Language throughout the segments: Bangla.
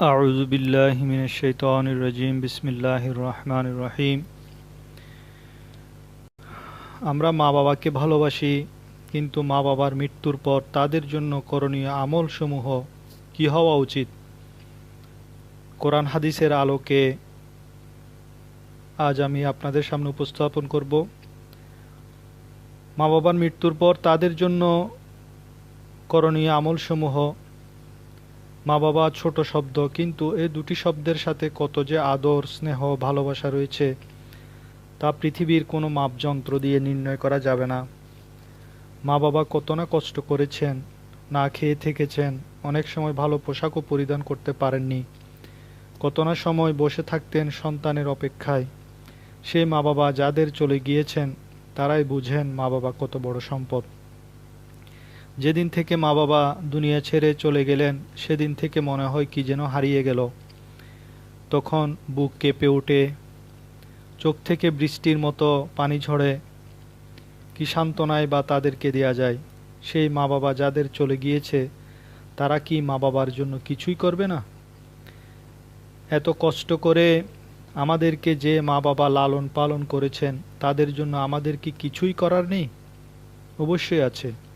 أعوذ بالله من الشيطان الرجيم بسم الله الرحمن الرحيم আমরা মা বাবাকে ভালোবাসি কিন্তু মা বাবার মৃত্যুর পর তাদের জন্য করণীয় আমলসমূহ কি হওয়া উচিত কোরআন হাদিসের আলোকে আজ আমি আপনাদের সামনে উপস্থাপন করব মা বাবার মৃত্যুর পর তাদের জন্য করণীয় আমলসমূহ মা বাবা ছোট শব্দ, কিন্তু এই দুটি শব্দের সাথে কত যে আদর, স্নেহ, ভালোবাসা রয়েছে, তা পৃথিবীর কোনো মাপযন্ত্র দিয়ে নির্ণয় করা যাবে না। মা বাবা কত না কষ্ট করেছেন, না খেয়ে থেকেছেন, অনেক সময় ভালো পোশাকও পরিধান করতে পারেননি। কত না সময় বসে থাকতেন সন্তানের অপেক্ষায়। সেই মা বাবা যাদের চলে গিয়েছেন, তারাই বুঝেন মা বাবা কত বড় সম্পদ। যেদিন থেকে মা বাবা দুনিয়া ছেড়ে চলে গেলেন, সেদিন থেকে মনে হয় কি যেন হারিয়ে গেল। তখন বুক কেঁপে ওঠে, চোখ থেকে বৃষ্টির মতো পানি ঝরে। কি সান্ত্বনায় বা তাদেরকে দেয়া যায়? সেই মা বাবা যাদের চলে গিয়েছে, তারা কি মা বাবার জন্য কিছুই করবে না? এত কষ্ট করে আমাদেরকে যে মা বাবা লালন পালন করেছেন, তাদের জন্য আমাদের কি কিছুই করার নেই? অবশ্যই আছে।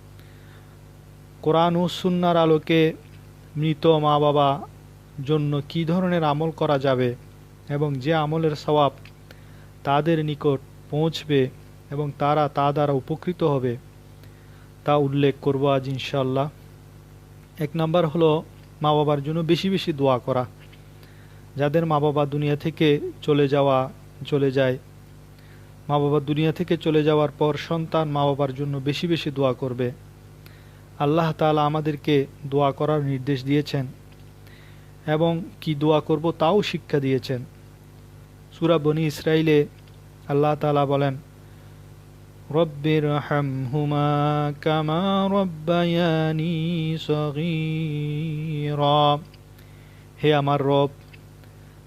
কোরআন ও সুন্নার আলোকে মৃত মা বাবা জন্য কি ধরনের আমল করা যাবে এবং যে আমলের সওয়াব তাদের নিকট পৌঁছবে এবং তারা তা দ্বারা উপকৃত হবে, তা উল্লেখ করব আজ ইনশাল্লাহ এক নাম্বার হলো মা বাবার জন্য বেশি বেশি দোয়া করা। যাদের মা বাবা দুনিয়া থেকে চলে যাওয়া, চলে যায়, মা বাবা দুনিয়া থেকে চলে যাওয়ার পর সন্তান মা বাবার জন্য বেশি বেশি দোয়া করবে। আল্লাহ তালা আমাদেরকে দোয়া করার নির্দেশ দিয়েছেন এবং কি দোয়া করব তাও শিক্ষা দিয়েছেন। সুরা বনি ইসরাইলে আল্লাহ তালা বলেন রব্বির হুমা কামা রব্বায়ানি হে আমার রব,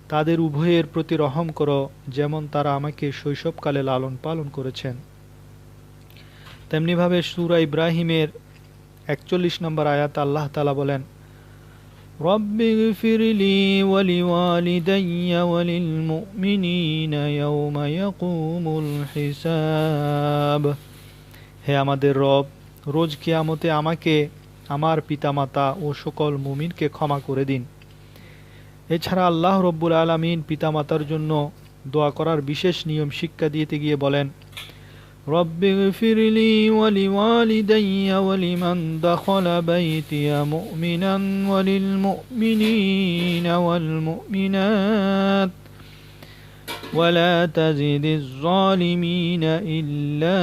তাদের উভয়ের প্রতি রহম করো, যেমন তারা আমাকে শৈশবকালে লালন পালন করেছেন। তেমনিভাবে সুরা ইব্রাহিমের একচল্লিশ নম্বর আয়াত আল্লাহ তালা বলেন رب اغفر لي ولوالدي وللمؤمنين يوم يقوم الحساب হে আমাদের রব রোজ কিয়ামতে আমাকে আমার পিতামাতা ও সকল মুমিনকে ক্ষমা করে দিন এছাড়া আল্লাহ রব্বুল আলমিন পিতামাতার জন্য দোয়া করার বিশেষ নিয়ম শিক্ষা দিতে গিয়ে বলেন رب اغفر لي ولوالدي ولمن دخل بيتي مؤمنا وللمؤمنين والمؤمنات ولا تزد الظالمين إلا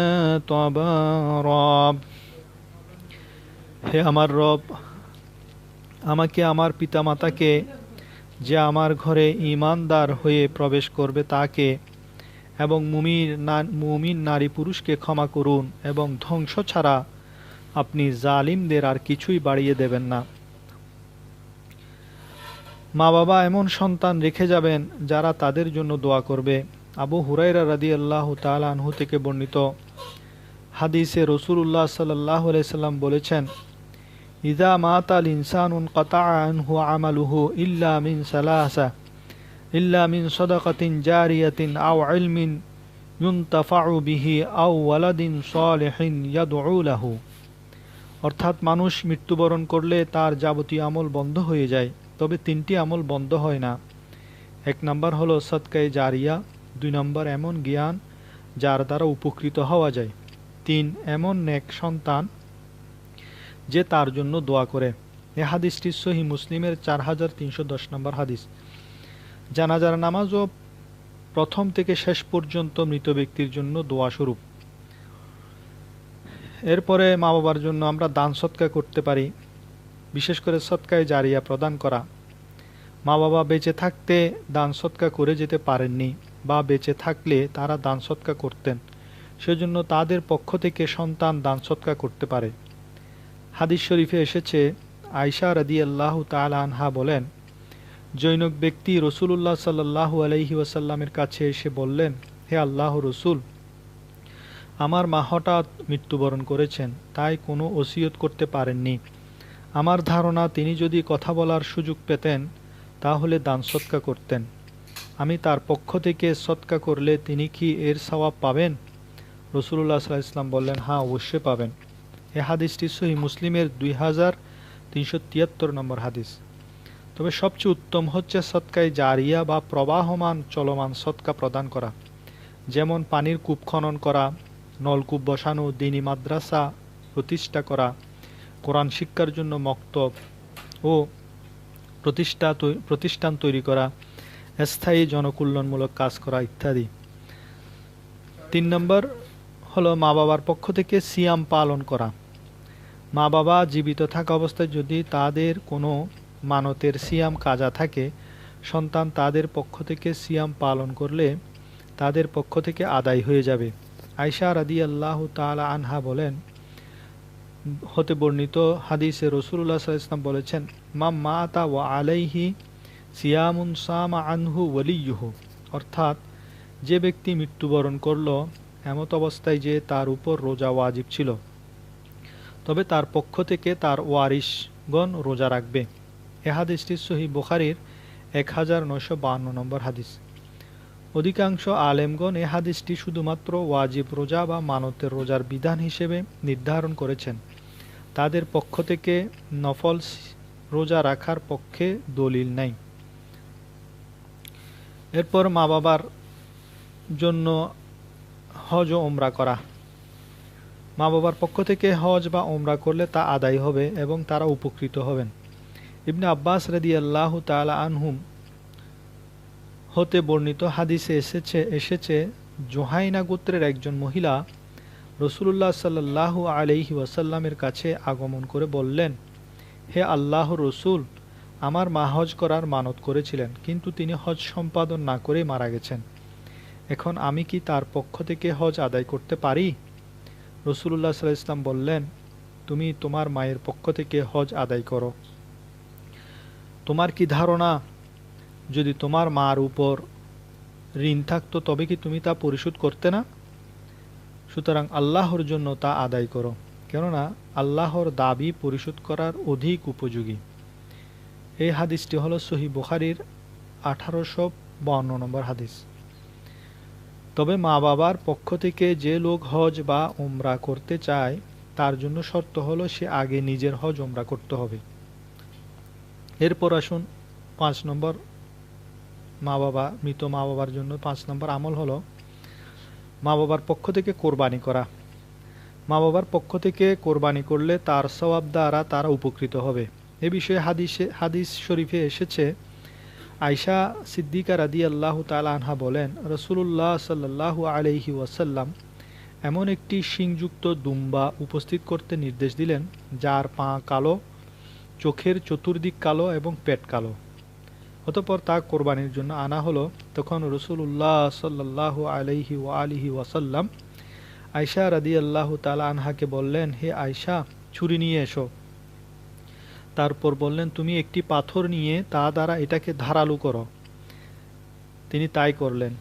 طبارا হে আমার রব আমাকে আমার পিতামাতাকে যে আমার ঘরে ইমানদার হয়ে প্রবেশ করবে তাকে এবং মুমির মুমিন নারী পুরুষকে ক্ষমা করুন এবং ধ্বংস ছাড়া আপনি জালিমদের আর কিছুই বাড়িয়ে দেবেন না। মা বাবা এমন সন্তান রেখে যাবেন যারা তাদের জন্য দোয়া করবে। আবু হুরাইরা রাদি আল্লাহ তালহু থেকে বর্ণিত হাদিসে রসুল্লাহ সাল্লাহ সাল্লাম বলেছেন ইদা মাতাল ইনসানুন কতা আনহু আমালুহু ইল্লা মিন সালাহসা ইল্লা মিন সদাকাতিন জারিয়াতিন আও ইলমিন ইউনতাফাউ বিহি আও ওয়ালাদিন সালেহিন ইয়াদউ লাহু। অর্থাৎ মানুষ মৃত্যুবরণ করলে তার যাবতীয় আমল বন্ধ হয়ে যায়, তবে তিনটি আমল বন্ধ হয় না। এক নম্বর হলো সৎকায়ে জারিয়া, দুই নম্বর এমন জ্ঞান যার দ্বারা উপকৃত হওয়া যায়। তিন, এমন নেক সন্তান যে তার জন্য দোয়া করে। এ হাদিসটি সহি মুসলিমের চার হাজার তিনশো দশ নম্বর হাদিস। জানাজার নামাজও প্রথম থেকে শেষ পর্যন্ত মৃত ব্যক্তির জন্য দোয়া স্বরূপ। এরপরে মা বাবার জন্য আমরা দান সৎকার করতে পারি, বিশেষ করে সৎকায় জারিয়া প্রদান করা। মা বাবা বেঁচে থাকতে দান সৎকার করে যেতে পারেননি বা বেঁচে থাকলে তারা দান সৎকার করতেন, সেজন্য তাদের পক্ষ থেকে সন্তান দান সৎকা করতে পারে। হাদিস শরীফে এসেছে আয়সা রাদি আল্লাহ তাল আনহা বলেন জৈনক ব্যক্তি রসুল্লাহ সাল্লাহু আলহি ওয়াসাল্লামের কাছে এসে বললেন, হে আল্লাহ রসুল, আমার মা হঠাৎ মৃত্যুবরণ করেছেন, তাই কোনো ওসিয়ত করতে পারেননি। আমার ধারণা, তিনি যদি কথা বলার সুযোগ পেতেন, তাহলে দান সৎকা করতেন। আমি তার পক্ষ থেকে সৎকা করলে তিনি কি এর সওয়াব পাবেন? রসুল্লাহ সাল্লাহ ইসলাম বললেন হ্যাঁ অবশ্যই পাবেন। এ হাদিসটি সহি মুসলিমের দুই হাজার তিনশো তিয়াত্তর নম্বর হাদিস। তবে সবচেয়ে উত্তম হচ্ছে সৎকায় জারিয়া বা প্রবাহমান চলমান সৎকা প্রদান করা। যেমন পানির কূপ খনন করা, নলকূপ বসানো, দিনী মাদ্রাসা প্রতিষ্ঠা করা, কোরআন শিক্ষার জন্য মক্তব ও প্রতিষ্ঠা প্রতিষ্ঠান তৈরি করা, স্থায়ী জনকল্যাণমূলক কাজ করা ইত্যাদি। তিন নম্বর হলো মা বাবার পক্ষ থেকে সিয়াম পালন করা। মা বাবা জীবিত থাকা অবস্থায় যদি তাদের কোনো মানতের সিয়াম কাজা থাকে, সন্তান তাদের পক্ষ থেকে সিয়াম পালন করলে তাদের পক্ষ থেকে আদায় হয়ে যাবে। আয়সা রাদি আল্লাহ তালা আনহা বলেন, হতে বর্ণিত হাদিসে রসুল্লাহ ইসলাম বলেছেন মা মাতা ও আলাইহি সিয়ামুন সামা আনহু ওলিয়ুহু অর্থাৎ, যে ব্যক্তি মৃত্যুবরণ করল, এমত অবস্থায় যে তার উপর রোজা ওয়াজিব ছিল। তবে তার পক্ষ থেকে তার ওয়ারিশগণ রোজা রাখবে। এ হাদিসটি সহি বুখারির এক হাজার নয়শো বাহান্ন নম্বর হাদিস। অধিকাংশ আলেমগণ এ হাদিসটি শুধুমাত্র ওয়াজিব রোজা বা মানতের রোজার বিধান হিসেবে নির্ধারণ করেছেন। তাদের পক্ষ থেকে নফল রোজা রাখার পক্ষে দলিল নাই। এরপর মা বাবার জন্য হজ ও ওমরা করা। মা বাবার পক্ষ থেকে হজ বা ওমরা করলে তা আদায় হবে এবং তারা উপকৃত হবেন। ইবনে আব্বাস রদি আল্লাহ তালা আনহুম হতে বর্ণিত হাদিসে এসেছে এসেছে, জোহাইনা গোত্রের একজন মহিলা রসুল্লাহ সাল্লাহ আলহি ওয়াসাল্লামের কাছে আগমন করে বললেন, হে আল্লাহ রসুল, আমার মা হজ করার মানত করেছিলেন, কিন্তু তিনি হজ সম্পাদন না করে মারা গেছেন। এখন আমি কি তার পক্ষ থেকে হজ আদায় করতে পারি? রসুল্লাহ সাল্লাহ ইসলাম বললেন, তুমি তোমার মায়ের পক্ষ থেকে হজ আদায় করো। তোমার কি ধারণা? যদি তোমার মার উপর ঋণ থাকতো, তবে কি তুমি তা পরিশোধ করতে না? সুতরাং আল্লাহর জন্য তা আদায় করো। কেননা আল্লাহর দাবি পরিশোধ করার অধিক উপযোগী। এই হাদিসটি হল সহি বুখারির আঠারোশো বান্ন নম্বর হাদিস। তবে মা বাবার পক্ষ থেকে যে লোক হজ বা ওমরা করতে চায়, তার জন্য শর্ত হলো সে আগে নিজের হজ ওমরা করতে হবে। এরপর আসুন পাঁচ নম্বর মা বাবা মৃত মা বাবার জন্য পাঁচ নম্বর আমল হলো মা বাবার পক্ষ থেকে কোরবানি করা। মা বাবার পক্ষ থেকে কোরবানি করলে তার সবাব দ্বারা তারা উপকৃত হবে। এ বিষয়ে হাদিসে, হাদিস শরীফে এসেছে আয়সা সিদ্দিকা রাদি আল্লাহ আনহা বলেন রসুল্লাহ সাল্লাহ আলহি ওয়াসাল্লাম এমন একটি শিংযুক্ত দুম্বা উপস্থিত করতে নির্দেশ দিলেন, যার পা কালো চোখের চতুর্দিক কালো এবং পেট কালো। অতপর তা কোরবানির জন্য আনা হলো। তখন রসুল্লাহ সাল্লাহ আলহি ও আলিহি ওয়াসাল্লাম আয়সা রাদি আল্লাহ তালা আনহাকে বললেন, হে আয়সা ছুরি নিয়ে এসো। তারপর বললেন, তুমি একটি পাথর নিয়ে তা দ্বারা এটাকে ধারালু করো। তিনি তাই করলেন।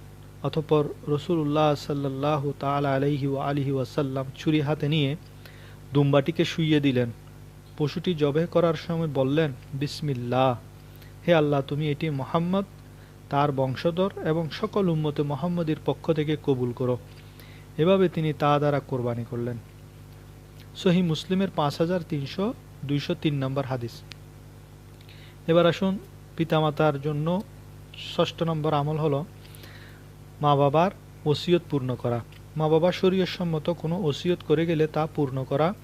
অতপর রসুল্লাহ সাল্লাহ তাল আলহি ও আলহি ওয়াসাল্লাম ছুরি হাতে নিয়ে দুম্বাটিকে শুইয়ে দিলেন। পশুটি জবে করার সময় বললেন, বিসমিল্লাহ। হে আল্লাহ, তুমি এটি মোহাম্মদ, তার বংশধর এবং সকল উম্মতে মোহাম্মদের পক্ষ থেকে কবুল করো। এভাবে তিনি তা দ্বারা কোরবানি করলেন। সহি মুসলিমের পাঁচ হাজার তিনশো দুইশো তিন নম্বর হাদিস। এবার আসুন পিতামাতার জন্য ষষ্ঠ নম্বর আমল হলো মা বাবার ওসিয়ত পূর্ণ করা। মা বাবা সম্মত কোনো ওসিয়ত করে গেলে তা পূর্ণ করা।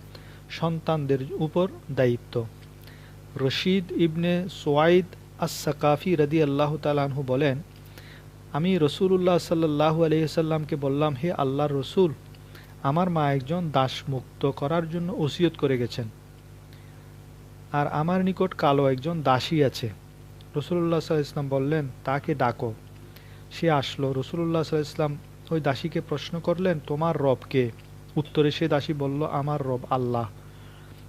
সন্তানদের উপর দায়িত্ব। রশিদ ইবনে সোয়াইদ আসাকাফি রদি আল্লাহ তালাহু বলেন, আমি রসুল্লাহ সাল্লাহু আলহিসাল্লামকে বললাম, হে আল্লাহর রসুল, আমার মা একজন দাসমুক্ত করার জন্য ওসিয়ত করে গেছেন। আর আমার নিকট কালো একজন দাসী আছে। রসুল্লাহ সাল ইসলাম বললেন, তাকে ডাকো। সে আসলো। রসুল্লাহ সাল ইসলাম ওই দাসীকে প্রশ্ন করলেন, তোমার রবকে উত্তরে সে দাসী বলল, আমার রব আল্লাহ।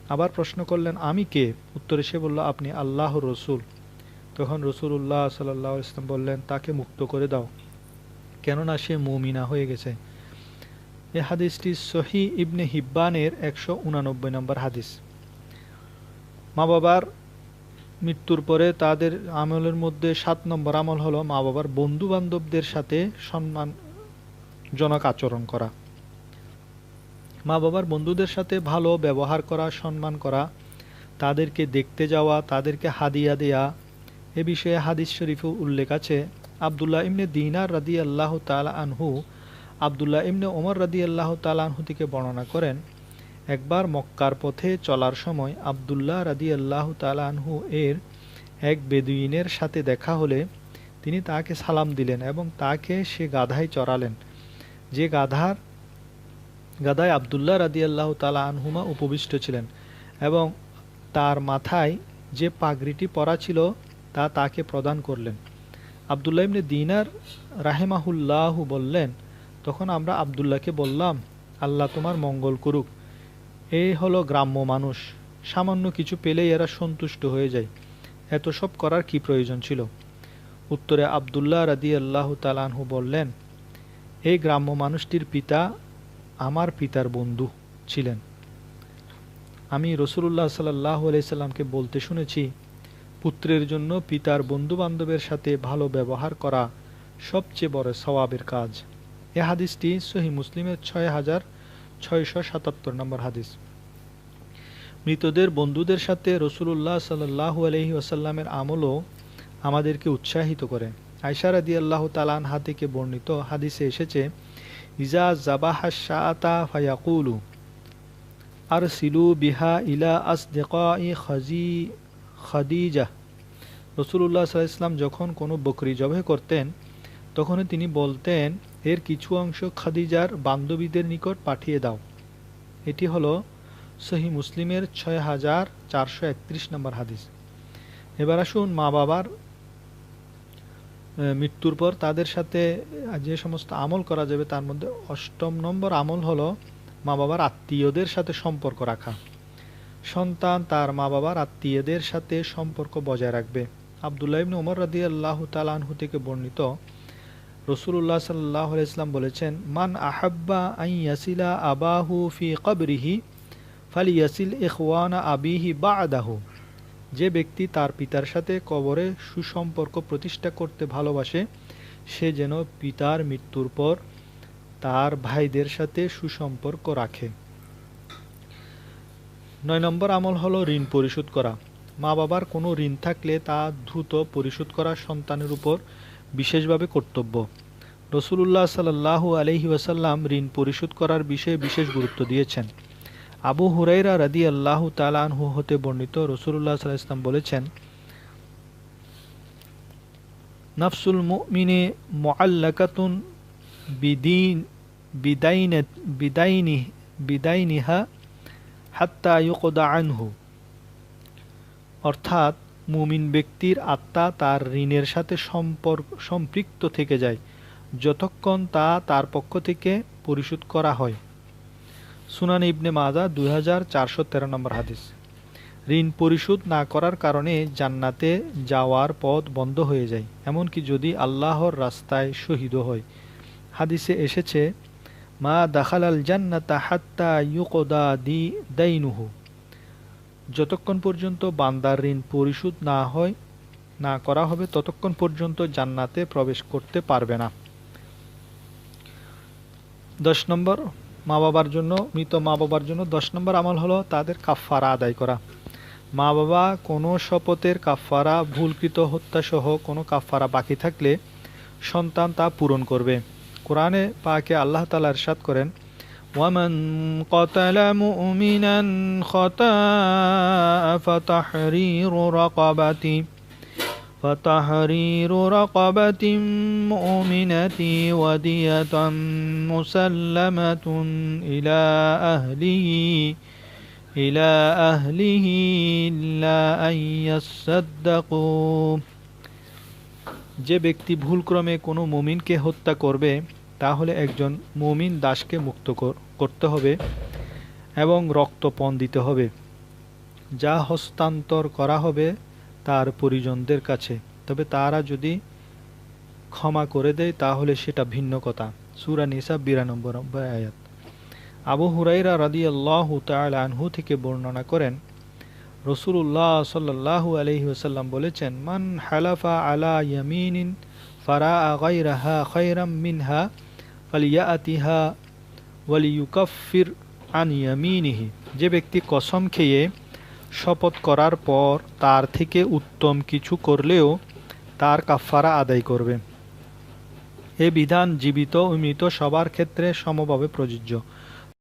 আবার প্রশ্ন করলেন, আমি কে? উত্তরে সে বলল, আপনি আল্লাহ রসুল। তখন রসুল্লাহ সাল্লাহ ইসলাম বললেন, তাকে মুক্ত করে দাও। কেননা সে মৌমিনা হয়ে গেছে। এ হাদিসটি সহি ইবনে হিব্বানের একশো উনানব্বই নম্বর হাদিস। মা বাবার মৃত্যুর পরে তাদের আমলের মধ্যে সাত নম্বর আমল হলো মা বাবার বন্ধু বান্ধবদের সাথে সম্মানজনক আচরণ করা। মা বাবার বন্ধুদের সাথে ভালো ব্যবহার করা, সম্মান করা, তাদেরকে দেখতে যাওয়া, তাদেরকে হাদিয়া দেয়া, এ বিষয়ে হাদিস শরীফে উল্লেখ আছে, আবদুল্লাহ ইমনে দিনার রাদি আল্লাহ তালা আনহু আবদুল্লাহ ইমনে ওমর রাদি আল্লাহ তালা আনহু থেকে বর্ণনা করেন, একবার মক্কার পথে চলার সময় আবদুল্লাহ রাদি আল্লাহ তালা আনহু এর এক বেদুইনের সাথে দেখা হলে তিনি তাকে সালাম দিলেন এবং তাকে সে গাধায় চড়ালেন। যে গাধার গাদায় আবদুল্লাহ রাদি আল্লাহ তালা আনহুমা উপবিষ্ট ছিলেন এবং তার মাথায় যে পাগড়িটি পরা ছিল তা তাকে প্রদান করলেন। আবদুল্লাহ ইবনে দিনার রাহেমাহুল্লাহু বললেন, তখন আমরা আবদুল্লাহকে বললাম, আল্লাহ তোমার মঙ্গল করুক। এই হলো গ্রাম্য মানুষ। সামান্য কিছু পেলেই এরা সন্তুষ্ট হয়ে যায়। এত সব করার কি প্রয়োজন ছিল? উত্তরে আবদুল্লাহ রাদি আল্লাহ তালানহু বললেন, এই গ্রাম্য মানুষটির পিতা আমার পিতার বন্ধু ছিলেন। আমি রসুল্লাহ সাল্লাহ আলাইসাল্লামকে বলতে শুনেছি, পুত্রের জন্য পিতার বন্ধু বান্ধবের সাথে ভালো ব্যবহার করা সবচেয়ে বড় সওয়াবের কাজ। এ হাদিসটি সহি মুসলিমের ছয় হাজার ছয়শো সাতাত্তর নম্বর হাদিস। মৃতদের বন্ধুদের সাথে রসুল্লাহ সাল্লাহু আলহি আসাল্লামের আমলও আমাদেরকে উৎসাহিত করে। আয়সা রাদি আল্লাহ তালানহা থেকে বর্ণিত হাদিসে এসেছে ইজা জাবাহা শাআতা ফায়াকুলু আর সিলু বিহা ইলা আস খাজি, খাদিজা। রসুল্লাহ সাল্লাম যখন কোনো বকরি জবে করতেন তখন তিনি বলতেন, এর কিছু অংশ খাদিজার বান্ধবীদের নিকট পাঠিয়ে দাও। এটি হলো সহি মুসলিমের ছয় হাজার চারশো একত্রিশ নম্বর হাদিস। এবার আসুন মা বাবার মৃত্যুর পর তাদের সাথে যে সমস্ত আমল করা যাবে তার মধ্যে অষ্টম নম্বর আমল হলো মা বাবার আত্মীয়দের সাথে সম্পর্ক রাখা। সন্তান তার মা বাবার আত্মীয়দের সাথে সম্পর্ক বজায় রাখবে। আবদুল্লাহ ইবনে ওমর রাদি আল্লাহ তালানহু থেকে বর্ণিত রসুল্লাহ সাল্লাহ ইসলাম বলেছেন, মান আহাব্বা আই ইয়াসিলা আবাহু ফি কবরিহি ফালি ইয়াসিল ইখওয়ানা আবিহি বা আদাহু যে ব্যক্তি তার পিতার সাথে কবরে সুসম্পর্ক প্রতিষ্ঠা করতে ভালোবাসে, সে যেন পিতার মৃত্যুর পর তার ভাইদের সাথে সুসম্পর্ক রাখে। নয় নম্বর আমল হলো ঋণ পরিশোধ করা। মা বাবার কোনো ঋণ থাকলে তা দ্রুত পরিশোধ করা সন্তানের উপর বিশেষভাবে কর্তব্য। রসুল্লাহ সাল্লাহ আলহি ওয়াসাল্লাম ঋণ পরিশোধ করার বিষয়ে বিশেষ গুরুত্ব দিয়েছেন। আবু হুরাইরা রাদি আল্লাহ তালানহু হতে বর্ণিত রসুল্লাহ সাল্লাহ ইসলাম বলেছেন, নাফসুল মুমিনে মোয়াল্লাকাতুন বিদিন, বিদাইন, বিদাইনি, বিদাইনিহা হাত্তা ইউকদা আনহু। অর্থাৎ মুমিন ব্যক্তির আত্মা তার ঋণের সাথে সম্পর্ক সম্পৃক্ত থেকে যায়, যতক্ষণ তা তার পক্ষ থেকে পরিশোধ করা হয়। সুনান ইবনে মাজা দুই হাজার চারশো তেরো নম্বর হাদিস। ঋণ পরিশোধ না করার কারণে জান্নাতে যাওয়ার পথ বন্ধ হয়ে যায়, এমনকি যদি আল্লাহর রাস্তায় শহীদ হয়। হাদিসে এসেছে, মা দাখাল আল জান্নাতা হাত্তা ইউকোদা দি দাইনুহু। যতক্ষণ পর্যন্ত বান্দার ঋণ পরিশোধ না হয়, না করা হবে, ততক্ষণ পর্যন্ত জান্নাতে প্রবেশ করতে পারবে না। দশ নম্বর মা বাবার জন্য মৃত মা বাবার জন্য দশ নম্বর আমল হলো তাদের কাফারা আদায় করা মা বাবা কোনো শপথের কাফারা ভুলকৃত হত্যাসহ কোনো কাফারা বাকি থাকলে সন্তান তা পূরণ করবে কোরআনে পাকে আল্লাহ তালা ইরশাদ করেন ومن قتل مؤمنا خطأ فتحرير رقبة فتحرير رقبة مؤمنة ودية مسلمة إلى أهله إلى أهله إلا أن يصدقوا যে ব্যক্তি ভুলক্রমে কোনো মুমিনকে হত্যা করবে তাহলে একজন মুমিন দাসকে মুক্ত করতে হবে এবং রক্তপণ দিতে হবে যা হস্তান্তর করা হবে তার পরিজনদের কাছে। তবে তারা যদি ক্ষমা করে দেয়, তাহলে সেটা ভিন্ন কথা। সুরা নিসা বিরানব্বই আয়াত। আবু হুরাইরা রাদি আল্লাহ আনহু থেকে বর্ণনা করেন রসুল্লাহ সাল্লাহু আলহি ওসাল্লাম বলেছেন, মান হালাফা আলা ইয়ামিনিন ফারা গাইরাহা খৈরাম মিনহা ফালিয়াতিহা ওয়ালিউকাফির আন ইয়ামিনিহি। যে ব্যক্তি কসম খেয়ে শপথ করার পর তার থেকে উত্তম কিছু করলেও তার কাফারা আদায় করবে। এ বিধান জীবিত ও মৃত সবার ক্ষেত্রে সমভাবে প্রযোজ্য।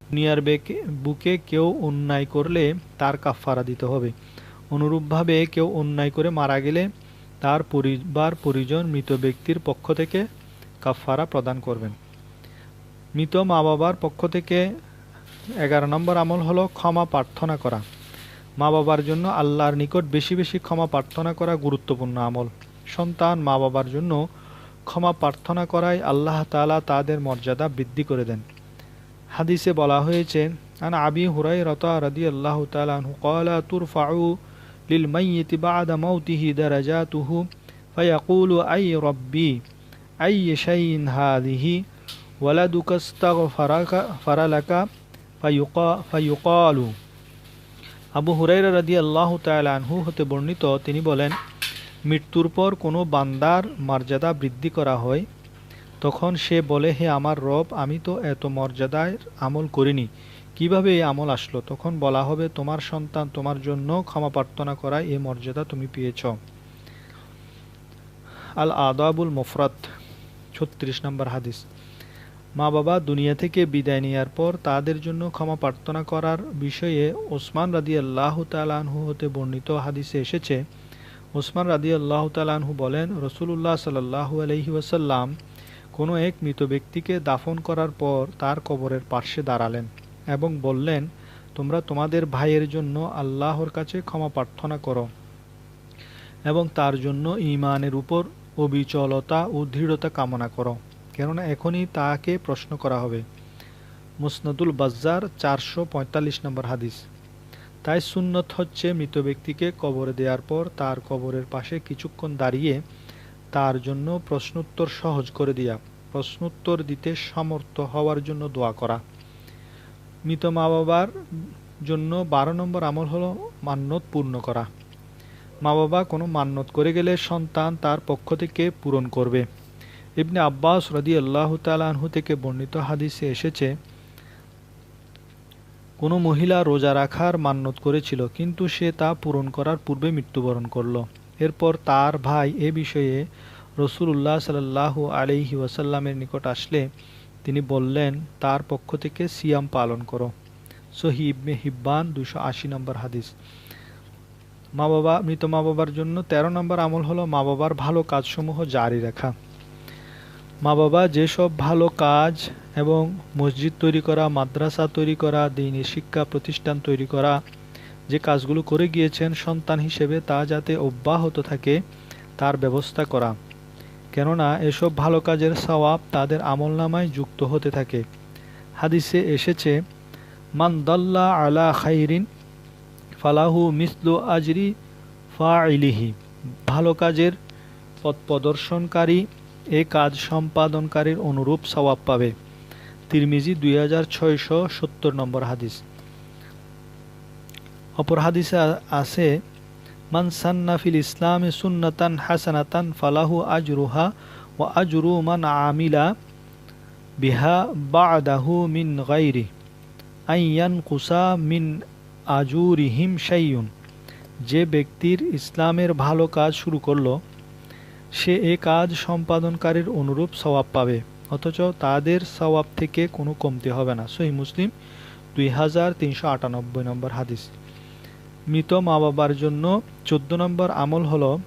দুনিয়ার বেকে কেউ অন্যায় করলে তার কাফারা দিতে হবে। অনুরূপভাবে কেউ অন্যায় করে মারা গেলে তার পরিবার, পরিজন মৃত ব্যক্তির পক্ষ থেকে কাফারা প্রদান করবেন। মৃত মা বাবার পক্ষ থেকে এগারো নম্বর আমল হলো ক্ষমা প্রার্থনা করা। মা বাবার জন্য আল্লাহর নিকট বেশি বেশি ক্ষমা প্রার্থনা করা গুরুত্বপূর্ণ আমল। সন্তান মা বাবার জন্য ক্ষমা প্রার্থনা করায় আল্লাহ তালা তাদের মর্যাদা বৃদ্ধি করে দেন। হাদিসে বলা হয়েছে, আন আবি হুরাই রতা রদি আল্লাহ তালু কলা তুরফাউ লিল মাইয়িতি বাদা মাউতিহি দারাজাতুহু, ফায়াকুলু আই রব্বি আই শাইন হাদিহি ওয়ালাদুকা ইস্তাগফারাকা, ফারালাকা, ফায়ুকা, ফায়ুকালু। আবু হুরাইরা রাদি আল্লাহ তালানহু হতে বর্ণিত, তিনি বলেন, মৃত্যুর পর কোনো বান্দার মর্যাদা বৃদ্ধি করা হয়, তখন সে বলে, হে আমার রব, আমি তো এত মর্যাদায় আমল করিনি, কীভাবে এই আমল আসলো? তখন বলা হবে, তোমার সন্তান তোমার জন্য ক্ষমা প্রার্থনা করায় এই মর্যাদা তুমি পেয়েছ। আল আদাবুল মফরাত ছত্রিশ নম্বর হাদিস। মা বাবা দুনিয়া থেকে বিদায় নেওয়ার পর তাদের জন্য ক্ষমা প্রার্থনা করার বিষয়ে ওসমান রাদি আল্লাহ তালানহু হতে বর্ণিত হাদিসে এসেছে। ওসমান রাদি আল্লাহ তালানহু বলেন রসুল্লাহ সাল্লাহু আলহি ওয়াসাল্লাম কোনো এক মৃত ব্যক্তিকে দাফন করার পর তার কবরের পার্শ্বে দাঁড়ালেন এবং বললেন, তোমরা তোমাদের ভাইয়ের জন্য আল্লাহর কাছে ক্ষমা প্রার্থনা করো এবং তার জন্য ইমানের উপর অবিচলতা ও দৃঢ়তা কামনা করো। কেননা এখনই তাকে প্রশ্ন করা হবে। মুসনাদুল বাজ্জার চারশো পঁয়তাল্লিশ নম্বর হাদিস। তাই সুন্নত হচ্ছে মৃত ব্যক্তিকে কবরে দেওয়ার পর তার কবরের পাশে কিছুক্ষণ দাঁড়িয়ে তার জন্য প্রশ্নোত্তর সহজ করে দেওয়া প্রশ্নোত্তর দিতে সমর্থ হওয়ার জন্য দোয়া করা। মৃত মা বাবার জন্য বারো নম্বর আমল হলো মান্যত পূর্ণ করা। মা বাবা কোনো মান্যত করে গেলে সন্তান তার পক্ষ থেকে পূরণ করবে। ইবনে আব্বাস রদি আল্লাহ তালাহু থেকে বর্ণিত হাদিসে এসেছে, কোনো মহিলা রোজা রাখার মান্যত করেছিল, কিন্তু সে তা পূরণ করার পূর্বে মৃত্যুবরণ করল। এরপর তার ভাই এ বিষয়ে রসুল্লাহ সাল্লাহ আলহি ওয়াসাল্লামের নিকট আসলে তিনি বললেন, তার পক্ষ থেকে সিয়াম পালন করো। সহি ইবনে হিব্বান দুশো আশি নম্বর হাদিস। মা বাবা, মৃত মা বাবার জন্য ১৩ নম্বর আমল হলো মা বাবার ভালো কাজসমূহ জারি রাখা। মা বাবা যেসব ভালো কাজ এবং মসজিদ তৈরি করা, মাদ্রাসা তৈরি করা দিনী শিক্ষা প্রতিষ্ঠান তৈরি করা, যে কাজগুলো করে গিয়েছেন সন্তান হিসেবে তা যাতে অব্যাহত থাকে, তার ব্যবস্থা করা। কেননা এসব ভালো কাজের সওয়াব তাদের আমল নামায় যুক্ত হতে থাকে। হাদিসে এসেছে, মান দাল্লা আলা খাইরিন ফালাহু মিসলু আজরি ফাইলিহি ভালো কাজের পথ প্রদর্শনকারী এ কাজ সম্পাদনকারীর অনুরূপ সওয়াব পাবে। তিরমিজি দুই হাজার ছয়শো সত্তর নম্বর হাদিস। অপর হাদিসে আছে, মান সান্নাফিল ইসলামে সুন্নাতান হাসানাতান ফালাহু আজ আজরুহা ও আজরু মান আমিলা বিহা বাদাহু মিন গাইরি আইয়ান কুসা মিন আজুরিহিম শাইয়ুন যে ব্যক্তির ইসলামের ভালো কাজ শুরু করল সে এ কাজ সম্পাদনকারীর অনুরূপ সওয়াব পাবে, অথচ তাদের সওয়াব থেকে কোনো কমতি হবে না। সহি মুসলিম, দুই হাজার তিনশো আটানব্বই নম্বর হাদিস। মৃত মা বাবার জন্য চোদ্দ নম্বর আমল হলো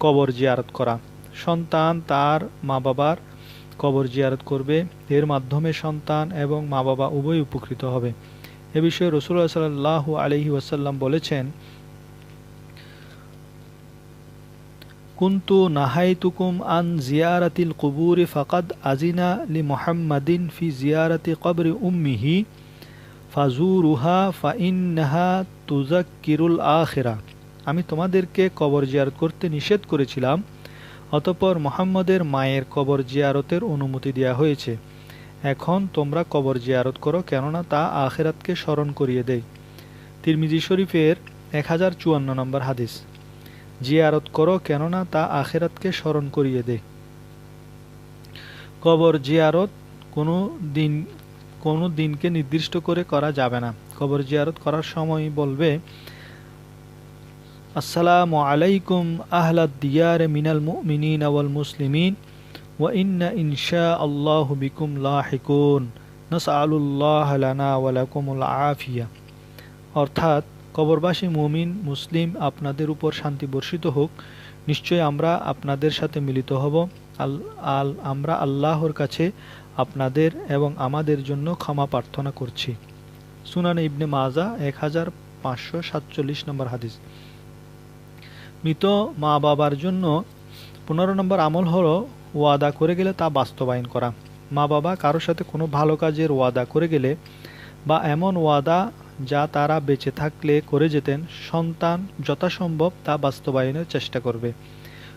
কবর জিয়ারত করা। সন্তান তার মা বাবার কবর জিয়ারত করবে, এর মাধ্যমে সন্তান এবং মা বাবা উভয় উপকৃত হবে। এ বিষয়ে রসুল্লাহ সাল্লাহ আলহি ওয়াসাল্লাম বলেছেন কুন্তু নাহাইতুকুম আন জিয়ারাতিল কুবুরি ফাকাদ আজিনা লি মোহাম্মদিন ফি জিয়ারাতি কবরি উম্মিহি, ফাজুরুহা ফাইন্নাহা তুজাক্কিরুল আখেরা। আমি তোমাদেরকে কবর জিয়ারত করতে নিষেধ করেছিলাম, অতপর মোহাম্মদের মায়ের কবর জিয়ারতের অনুমতি দেওয়া হয়েছে। এখন তোমরা কবর জিয়ারত করো, কেননা তা আখেরাতকে স্মরণ করিয়ে দেয়। তিরমিজি শরীফের এক হাজার চুয়ান্ন নম্বর হাদিস। জিয়ারত করো কেননা তা আখেরাতকে স্মরণ করিয়ে দেয় কবর জিয়ারত কোনো দিন, কোনো দিনকে নির্দিষ্ট করে করা যাবে না। কবর জিয়ারত করার সময় বলবে, আসসালামু আলাইকুম আহলাদ দিয়ার মিনাল মুমিনিন ওয়াল মুসলিমিন ইনশা আল্লাহ বিকুম লাহিকুন, নাসআলুল্লাহ লানা ওয়া লাকুমুল আফিয়া। অর্থাৎ কবরবাসী মুমিন, মুসলিম আপনাদের উপর শান্তি বর্ষিত হোক। নিশ্চয় আমরা আপনাদের সাথে মিলিত হব। আল আল, আমরা আল্লাহর কাছে আপনাদের এবং আমাদের জন্য ক্ষমা প্রার্থনা করছি। সুনান ইবনে মাজা এক হাজার পাঁচশো সাতচল্লিশ নম্বর হাদিস। মৃত মা বাবার জন্য পনেরো নম্বর আমল হলো ওয়াদা করে গেলে তা বাস্তবায়ন করা। মা বাবা কারোর সাথে কোনো ভালো কাজের ওয়াদা করে গেলে বা এমন ওয়াদা যা তারা বেঁচে থাকলে করে যেতেন, সন্তান যথাসম্ভব তা বাস্তবায়নের চেষ্টা করবে।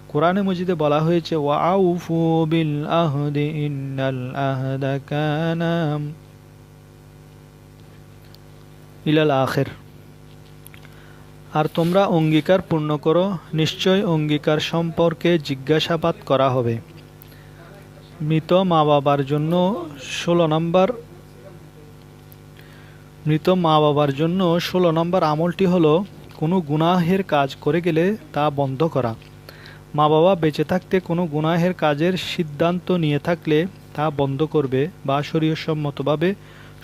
কোরআনে মজিদে বলা হয়েছে আর তোমরা অঙ্গীকার পূর্ণ করো, নিশ্চয় অঙ্গীকার সম্পর্কে জিজ্ঞাসাবাদ করা হবে। মৃত মা বাবার জন্য ষোলো নম্বর মৃত মা বাবার জন্য ষোলো নম্বর আমলটি হলো, কোনো গুনাহের কাজ করে গেলে তা বন্ধ করা। মা বাবা বেঁচে থাকতে কোনো গুনাহের কাজের সিদ্ধান্ত নিয়ে থাকলে তা বন্ধ করবে বা শরীয়সম্মতভাবে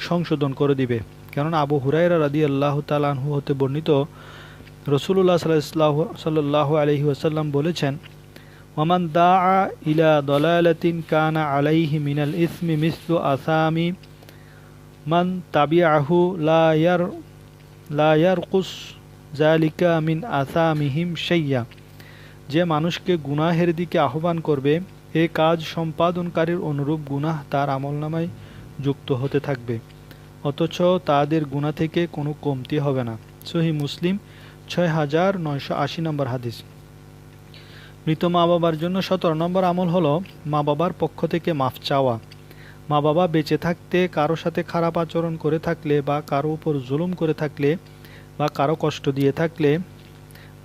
সংশোধন করে দিবে। কেননা আবু হুরাইরা রাদি আল্লাহ তালাহু হতে বর্ণিত রসুল্লাহ সাল্লাহ সাল্লাহ আলহি ওসাল্লাম বলেছেন ওমান দা ইলা দলালাতিন কানা আলাইহি মিনাল ইসমি মিসলু আসামি মান তাবিআহু লা ইয়ার, লা ইয়ারকুস জালিকা মিন আসামিহিম শাইয়া। যে মানুষকে গুনাহের দিকে আহ্বান করবে, এ কাজ সম্পাদনকারীর অনুরূপ গুনাহ তার আমলনামায় যুক্ত হতে থাকবে। অথচ তাদের গুণা থেকে কোনো কমতি হবে না। সহি মুসলিম ছয় হাজার নয়শো আশি নম্বর হাদিস। মৃত মা বাবার জন্য সতেরো নম্বর আমল হলো মা বাবার পক্ষ থেকে মাফ চাওয়া। মা বাবা বেঁচে থাকতে, কারও সাথে খারাপ আচরণ করে থাকলে বা কারও উপর জুলুম করে থাকলে বা কারও কষ্ট দিয়ে থাকলে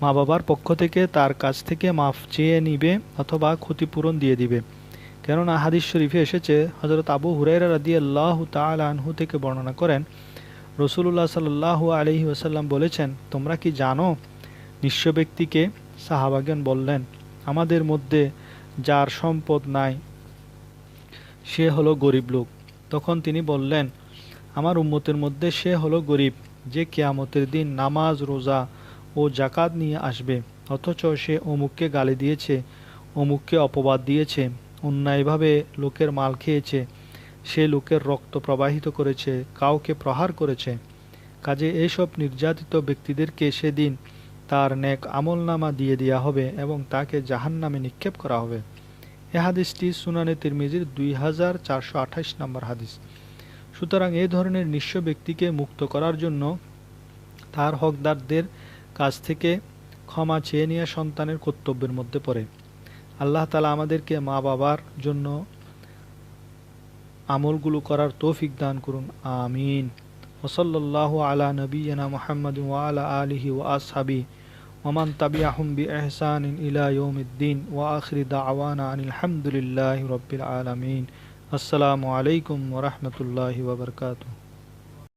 মা বাবার পক্ষ থেকে তার কাছ থেকে মাফ চেয়ে নিবে অথবা ক্ষতিপূরণ দিয়ে দিবে। কেননা হাদিস শরীফে এসেছে হজরত আবু হুরাইরা রাদি আল্লাহ আনহু থেকে বর্ণনা করেন রসুল্লাহ সাল্লাহ আলহি ওসাল্লাম বলেছেন, তোমরা কি জানো? নিঃস্ব ব্যক্তিকে সাহাবাগেন বললেন, আমাদের মধ্যে যার সম্পদ নাই সে হলো গরিব লোক। তখন তিনি বললেন, আমার উম্মতের মধ্যে সে হলো গরিব, যে কেয়ামতের দিন নামাজ, রোজা ও জাকাত নিয়ে আসবে। অথচ সে অমুককে গালি দিয়েছে, অমুককে অপবাদ দিয়েছে, অন্যায়ভাবে লোকের মাল খেয়েছে, সে লোকের রক্ত প্রবাহিত করেছে, কাউকে প্রহার করেছে। কাজে এইসব নির্যাতিত ব্যক্তিদেরকে সেদিন তার নেক আমল নামা দিয়ে দেওয়া হবে এবং তাকে জাহান নামে নিক্ষেপ করা হবে। এ হাদিসটি সুনানে তিরমিজির দুই হাজার চারশো আঠাইশ নম্বর হাদিস। সুতরাং এ ধরনের নিঃস্ব ব্যক্তিকে মুক্ত করার জন্য তার হকদারদের কাছ থেকে ক্ষমা চেয়ে নেওয়া সন্তানের কর্তব্যের মধ্যে পড়ে। আল্লাহ তালা আমাদেরকে মা বাবার জন্য আমলগুলো করার তৌফিক দান করুন। আমিন। ওসল্লাহ আলা নবীনা মোহাম্মদ ওয়ালা আলিহি ও আসহাবি। ওমান তাবিআহুম বি এহসান ইলা ইয়ৌমিদ্দিন ওয়া আখরি দাওয়ানা আনিল হামদুলিল্লাহি রব্বিল আলামিন আসসালামু আলাইকুম ওয়া রাহমাতুল্লাহি ওয়া বারাকাতুহু